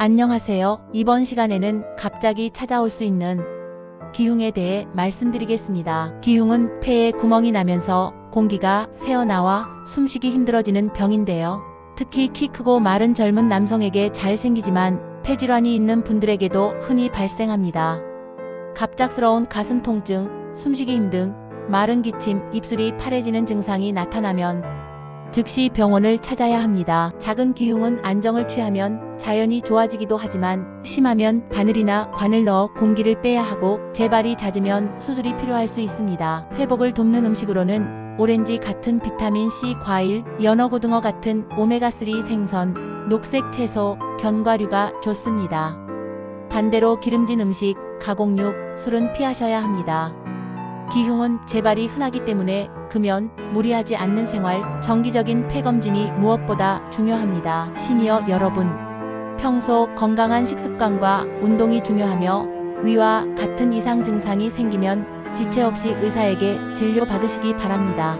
안녕하세요. 이번 시간에는 갑자기 찾아올 수 있는 기흉에 대해 말씀드리겠습니다. 기흉은 폐에 구멍이 나면서 공기가 새어나와 숨쉬기 힘들어지는 병인데요. 특히 키 크고 마른 젊은 남성에게 잘 생기지만 폐질환이 있는 분들에게도 흔히 발생합니다. 갑작스러운 가슴 통증, 숨쉬기 힘등, 마른 기침, 입술이 파래지는 증상이 나타나면 즉시 병원을 찾아야 합니다. 작은 기흉은 안정을 취하면 자연히 좋아지기도 하지만 심하면 바늘이나 관을 넣어 공기를 빼야 하고 재발이 잦으면 수술이 필요할 수 있습니다. 회복을 돕는 음식으로는 오렌지 같은 비타민 C 과일, 연어 고등어 같은 오메가3 생선, 녹색 채소, 견과류가 좋습니다. 반대로 기름진 음식, 가공육, 술은 피하셔야 합니다. 기흉은 재발이 흔하기 때문에 금연, 무리하지 않는 생활, 정기적인 폐검진이 무엇보다 중요합니다. 시니어 여러분, 평소 건강한 식습관과 운동이 중요하며 위와 같은 이상 증상이 생기면 지체 없이 의사에게 진료 받으시기 바랍니다.